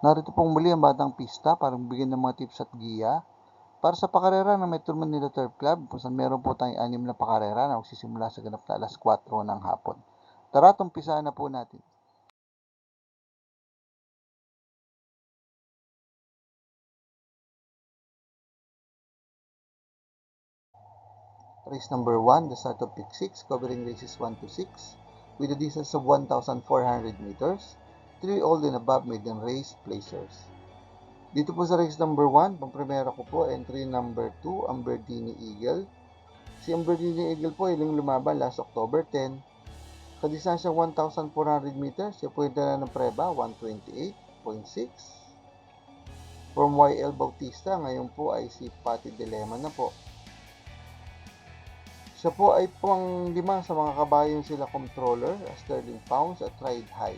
Narito pong muli ang Batang Pista para bigyan ng mga tips at giya para sa pakarera ng Metro Manila Turf Club kung saan meron po tayong anim na pakarera na magsisimula sa ganap na alas 4 ng hapon. Tara, tumpisahan na po natin. Race number 1, the start of pick 6, covering races 1 to 6, with a distance of 1,400 meters, 3 old and above maiden race placers. Dito po sa race number 1, pang primera ko po, entry number 2, Amberdini Eagle. Si Amberdini Eagle po, ilang lumaban last October 10. Sa distansyang 1,400 meters, siya po yung dala ng preba, 128.6. From YL Bautista, ngayon po ay si Patty Dilema na po. Siya po ay pang lima sa mga kabayong sila controller, Sterling Pounds at Ride High.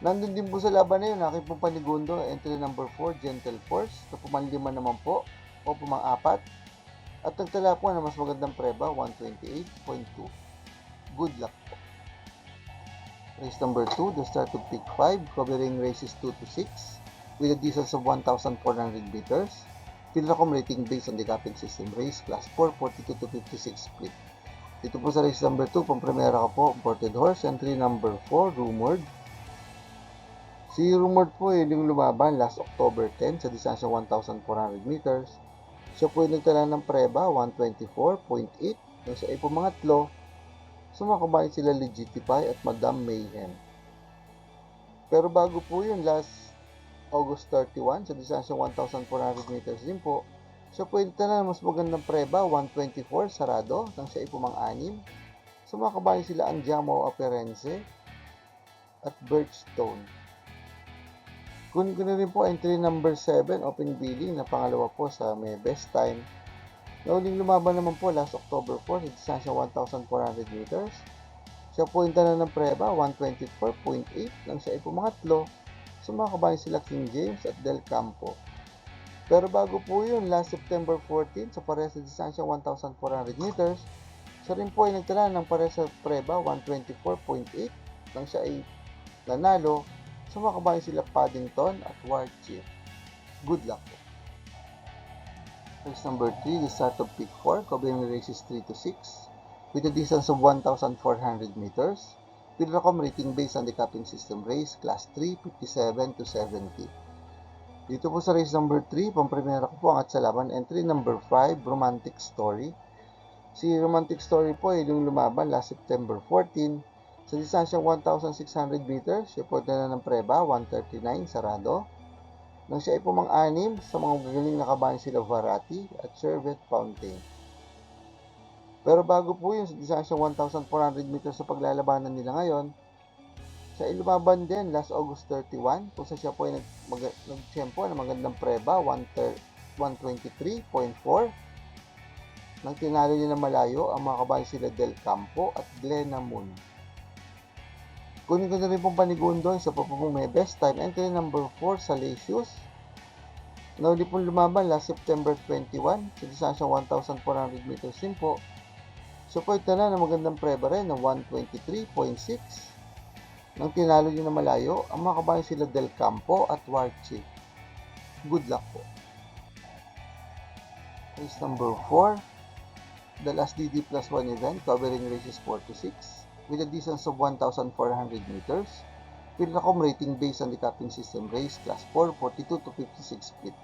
Nandun din po sa laban na yun, aking pong panigundo, entry number 4, Gentle Force, na pumanlima naman po, o pumang-apat. At nagtala po na mas magandang preba, 128.2. Good luck po. Race number 2, the start of pick 5, covering races 2 to 6, with a distance of 1,400 meters. Pilracom rating based on the capping system race, class 4, 42 to 56 split. Dito po sa race number 2, pang primera ko po, imported horse, entry number 4, rumored, Si Rumored po ay yung lumaban last October 10 sa distansya 1,400 meters. Siya po ay nagtala ng preba 124.8 nang siya ay pumangatlo. Sumakabayan sila Legitify at Madam Mayhem. Pero bago po yun, last August 31 sa distansya 1,400 meters din po, ay nagtala ng mas magandang preba 124 sarado nang siya ay pumang-anim. Sumakabayan sila Andiamo Aperense at Birchstone. Kunin ko na rin po entry number 7, open billing na pangalawa po sa may best time. Nauling lumaban naman po last October 4 sa distansya 1,400 meters. Siya po yung ng preba, 124.8 nang siya ay Sumakabayan sila King James at Del Campo. Pero bago po yun, last September 14 sa pares sa distansya 1,400 meters, siya rin po ay nagtala ng pares sa preba, 124.8 nang siya ay nanalo Sumakabayan sila Paddington at Ward Chief. Good luck po. Race number 3, the start of pick 4, covering races 3 to 6, with a distance of 1,400 meters. Pilracom rating based on the capping system race, class 3, 57 to 70. Dito po sa race number 3, pampremera ko po ang at sa laban, entry number 5, Romantic Story. Si Romantic Story po ay yung lumaban last September 14, sa distansyang 1,600 meters, siya po na ng preba, 139 sarado. Nang siya ay pumang-anim, sa mga gagaling na kabayan sila Varati at Servet Fountain. Pero bago po yun, sa distansyang 1,400 meters sa paglalabanan nila ngayon, siya ay lumaban din last August 31, kung sa siya po ay nag, mag, na magandang preba, 123.4. Nang tinalo niya na malayo, ang mga kabayan sila Del Campo at Glenna Moon. Kunin ko na rin pong panigundo sa po pong may best time. Entry number 4, Salesius. Nauli pong lumaban last September 21 sa distansya 1,400 meters din po. Ito na na magandang preba rin na 123.6. Nang tinalo nyo na malayo, ang mga kabayan sila Del Campo at Warchi. Good luck po. Race number 4, the last DD plus 1 event covering races 4 to 6 with a distance of 1,400 meters. Pilracom rating based on the capping system race class 4, 42 to 56 split.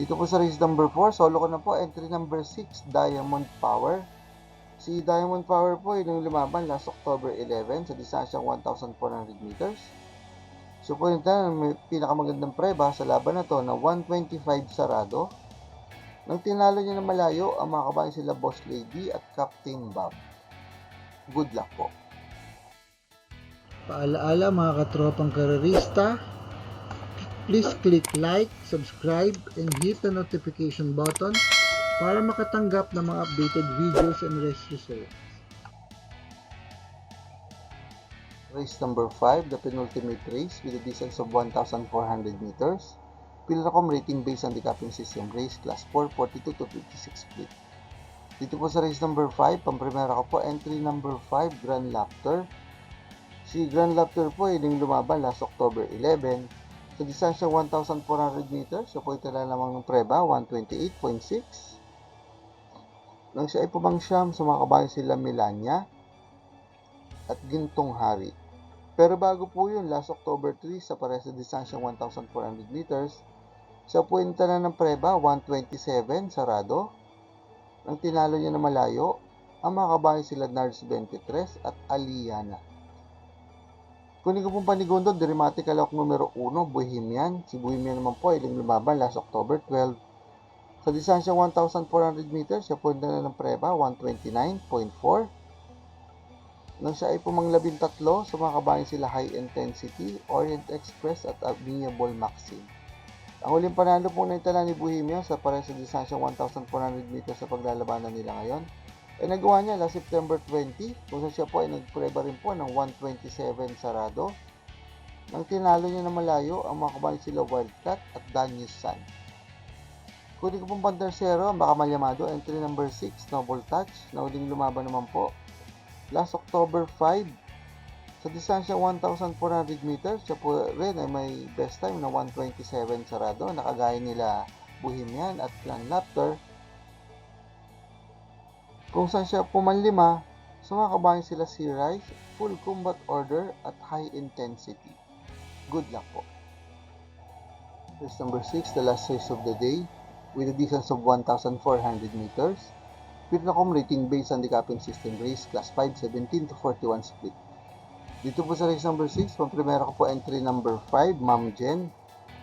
Dito po sa race number 4, solo ko na po, entry number 6, Diamond Power. Si Diamond Power po, yun yung lumaban last October 11 sa distansyang 1,400 meters. Yun tayo, may pinakamagandang preba sa laban na to na 125 sarado. Nang tinalo niya na malayo, ang mga kabayan sila Boss Lady at Captain Bob. Good luck po. Paalaala mga katropang karerista, please click like, subscribe, and hit the notification button para makatanggap ng mga updated videos and race results. Race number 5, the penultimate race with a distance of 1,400 meters. Pilracom rating based on the capping system race class 4, 42 to 56 split. Dito po sa race number 5, pampremera ko po, entry number 5, Grand Lapter. Si Grand Lapter po ay yung lumaban last October 11 Sa distansya 1,400 meters, siya po itala lamang ng preba, 128.6. Nang siya ay pumangsyam, sumakabayan sila Milanya at Gintong Hari. Pero bago po yun, last October 3, sa pare sa distansya 1,400 meters, siya po itala ng preba, 127, sarado. Nang tinalo niya na malayo, ang mga kabayan sila Nars 23 at Aliana. Kunin ko pong panigundo, Dramatical Lock numero 1, Bohemian. Si Bohemian naman po ay lumaban last October 12. Sa distansya 1,400 meters, siya po na ng preba, 129.4. Nang siya ay pumanglabing tatlo, sumakabayan sila High Intensity, Orient Express at Amiable Maxim. Ang huling panalo po na itala ni Bohemian sa pare sa distansya 1,400 meters sa paglalabanan nila ngayon, ay nagawa niya last September 20, kung saan siya po ay nagpreba rin po ng 127 sarado. Nang tinalo niya na malayo, ang mga kabayan sila Wildcat at Danius San. Kunin ko pong pantersero, ang baka malyamado, entry number 6, Noble Touch, na uling lumaban naman po. Last October 5, sa distansya 1,400 meters, siya po rin ay may best time na 127 sarado, nakagaya nila Bohemian at Clan Lapter. Kung saan siya pumanlima, sumakabayan sila si Rice, Full Combat Order at High Intensity. Good luck po. Race number 6, the last race of the day, with a distance of 1,400 meters. Pitnacom rating based handicapping system race, class 5, 17 to 41 split. Dito po sa race number 6, pang primera ko po entry number 5, Ma'am Jen.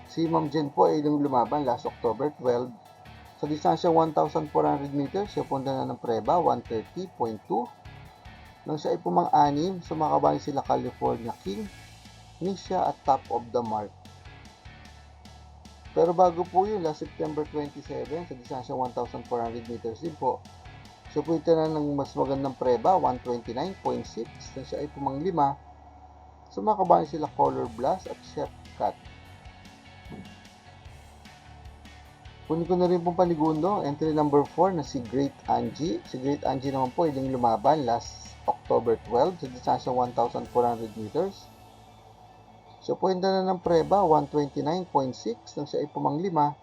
Si Ma'am Jen po ay yung lumaban last October 12. Sa distansya 1,400 meters, siya punta na ng preba, 130.2. Nang siya ay pumang-anim, sumakabayan sila California King, Nisha at Top of the Mark. Pero bago po yun, last September 27, sa distansya 1,400 meters din po, siya po ito na ng mas magandang preba, 129.6. Nang siya ay pumanglima, sumakabayan sila Color Blast at Chef Cut. Kunin ko na rin pong panigundo, entry number 4 na si Great Angie. Si Great Angie naman po, ilang lumaban last October 12 sa distansya 1,400 meters. So, puwenta na ng preba, 129.6 nang siya ay pumanglima.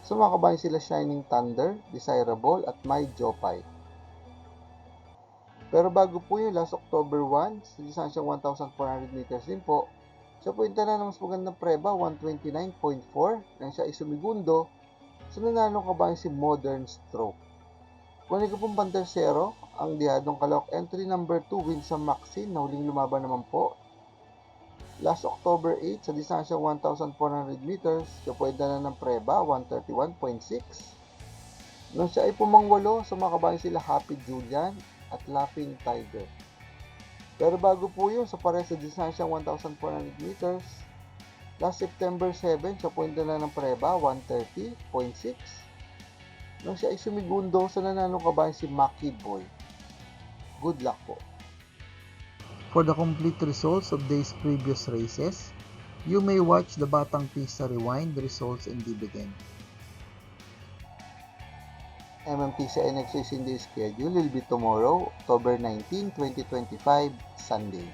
Sumakabayan sila Shining Thunder, Desirable at My Jopay. Pero bago po yun, last October 1, sa distansya 1,400 meters din po, siya puwenta na ng mas magandang preba, 129.4 nang siya ay sumigundo So, nanalo ka ba si Modern Stroke? Kunin ko pong pantersero, ang dihadong kalok entry number 2 win sa Maxine na huling lumaban naman po. Last October 8 sa distansya 1,400 meters, siya pwede na ng preba, 131.6. Nung siya ay pumangwalo, sumakabayan sila Happy Julian at Laughing Tiger. Pero bago po yun, sa pare sa distansya 1,400 meters, Last September 7, siya punta na ng preba, 130.6. Nung siya ay sumigundo sa nananong kabayan si Maki Boy. Good luck po. For the complete results of these previous races, you may watch the Batang Pista Rewind results and dividend. Racing Day schedule. Will be tomorrow, October 19, 2025, Sunday.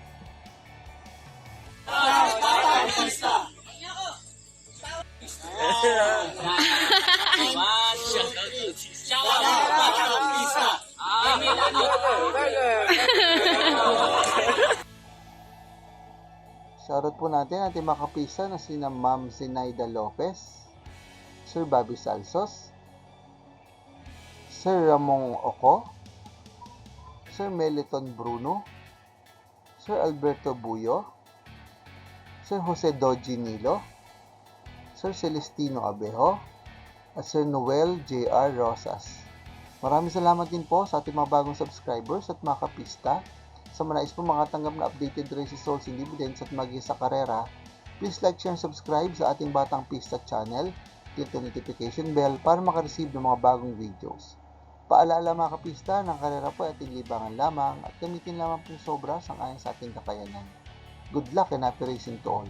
Shoutout po natin ating mga kapisa na sina Ma'am Zenaida Lopez, Sir Bobby Salsos, Sir Ramon Oco, Sir Meliton Bruno, Sir Alberto Buyo, Sir Jose Doji Nilo, Sir Celestino Abejo, at Sir Noel J.R. Rosas. Maraming salamat din po sa ating mga bagong subscribers at mga kapista. Sa manais po makatanggap na updated results and dividends at magi sa karera, please like, share, and subscribe sa ating Batang Pista channel. Click the notification bell para makareceive ng mga bagong videos. Paalala mga kapista, ng karera po ay libangan lamang at gamitin lamang po sobra sang ayon sa ating kakayanan. Good luck and happy racing to all!